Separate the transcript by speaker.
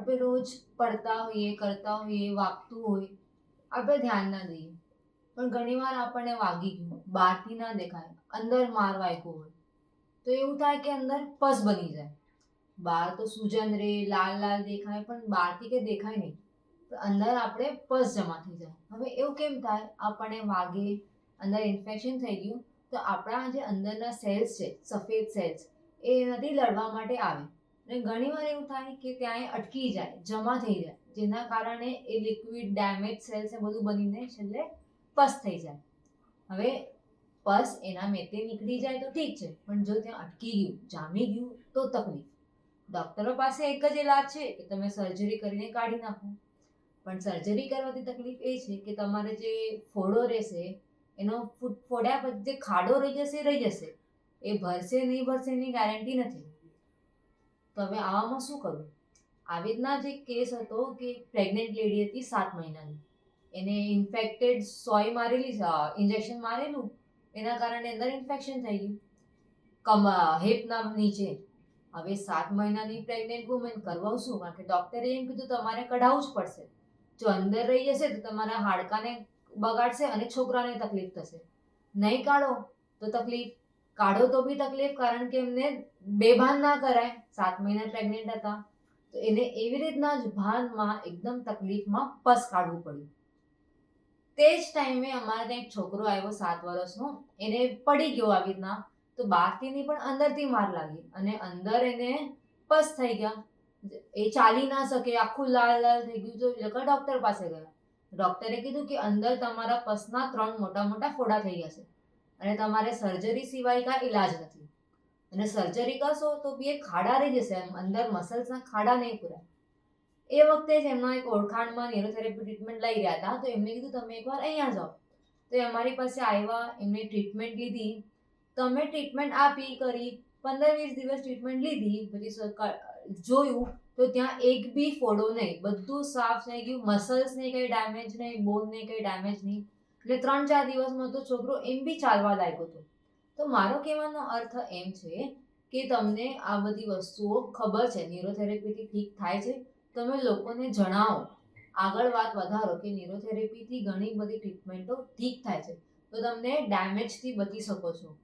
Speaker 1: આપણે રોજ પડતા હોઈએ, કરતા હોઈએ, વાગતું હોય, આપણે ધ્યાન ના દઈએ. પણ ઘણીવાર આપણને વાગી ગયું, બહારથી ના દેખાય, અંદર માર વાગ્યો હોય. તો એવું થાય કે અંદર પસ બની જાય. બહાર તો સૂજન રે, લાલ લાલ દેખાય, પણ બહારથી કે દેખાય નહીં. અંદર આપણે પસ જમા થઈ જાય. હવે એવું કેમ થાય? આપણને વાગે, અંદર ઇન્ફેક્શન થઈ ગયું, તો આપણા જે અંદરના સેલ્સ છે, સફેદ સેલ્સ એ નથી લડવા માટે આવે. અને ઘણીવાર એવું થાય કે ત્યાં અટકી જાય, જમા થઈ જાય, જેના કારણે એ લિક્વિડ ડેમેજ સેલ્સ એ બધું બનીને છેલ્લે પસ થઈ જાય. હવે પસ એના મેતે નીકળી જાય તો ઠીક છે, પણ જો ત્યાં અટકી ગયું, જામી ગયું, તો તકલીફ. ડોક્ટરો પાસે એક જ ઇલાજ છે કે તમે સર્જરી કરીને કાઢી નાખો. પણ સર્જરી કરવાથી તકલીફ એ છે કે તમારે જે ફોડો રહેશે, એનો ફોડ્યા પછી જે ખાડો રહી જશે રહી જશે. એ ભરશે નહીં ભરશે એની ગેરંટી નથી. તો હવે આવામાં શું કરવું આવી રીતના જે કેસ હતો કે પ્રેગ્નેન્ટ લેડી હતી સાત મહિનાની. એને ઇન્ફેક્ટેડ સોય મારેલી ઇન્જેક્શન મારેલું. એના કારણે અંદર ઇન્ફેક્શન થઈ ગયું. કમ હેપના નીચે. હવે સાત મહિનાની પ્રેગ્નેન્ટ વુમેન કરવું શું? કારણ કે ડૉક્ટરે એમ કીધું, તમારે કઢાવવું જ પડશે. જો અંદર રહી જશે તો તમારા હાડકાને બગાડશે અને છોકરાને તકલીફ થશે. નહીં કાઢો તો તકલીફ કાઢો તો બી તકલીફ, કારણ કે એમને બેભાન ના કરાય. સાત મહિના પ્રેગ્નેન્ટ હતા. તો એને એવી રીતના જ ભાનમાં એકદમ તકલીફમાં પસ કાઢવું પડ્યું. તે જ ટાઈમે અમારે ત્યાં એક છોકરો આવ્યો સાત વર્ષનો. એને પડી ગયો આવી રીતના. તો બહારથી પણ અંદરથી માર લાગી અને અંદર એને પસ થઈ ગયા. એ ચાલી ના શકે, આખું લાલ લાલ થઈ ગયું. તો લોકો ડૉક્ટર પાસે ગયા. ડૉક્ટરે કીધું કે અંદર તમારા પસના ત્રણ મોટા મોટા ફોડા થઈ ગયા છે. અને તમારે સર્જરી સિવાય કાંઈ ઈલાજ નથી. અને સર્જરી કરશો તો બી એ ખાડા રહી જશે એમ. અંદર મસલ્સના ખાડા નહીં પૂરાય. એ વખતે જ એમના એક ઓળખાણમાં ન્યુરોથેરાપી ટ્રીટમેન્ટ લઈ રહ્યા હતા. તો એમને કીધું, તમે એકવાર અહીંયા જાઓ. તો એ અમારી પાસે આવ્યા એમને ટ્રીટમેન્ટ લીધી. તમે ટ્રીટમેન્ટ આપી, કરી, પંદર વીસ દિવસ ટ્રીટમેન્ટ લીધી. પછી જોયું તો ત્યાં એક બી ફોડો નહીં. બધું સાફ થઈ ગયું. મસલ્સ ને કંઈ ડેમેજ નહીં બોન નહીં કંઈ ડેમેજ નહીં. એટલે ત્રણ ચાર દિવસમાં તો છોકરો એમ બી ચાલવા લાગ્યો હતો. તો મારો કહેવાનો અર્થ એમ છે કે તમને આ બધી વસ્તુઓ ખબર છે, ન્યુરોથેરેપીથી ઠીક થાય છે, તમે લોકોને જણાવો. આગળ વાત વધારો કે ન્યુરોથેરેપીથી ઘણી બધી ટ્રીટમેન્ટો ઠીક થાય છે. તો તમને ડેમેજથી બચી શકો છો.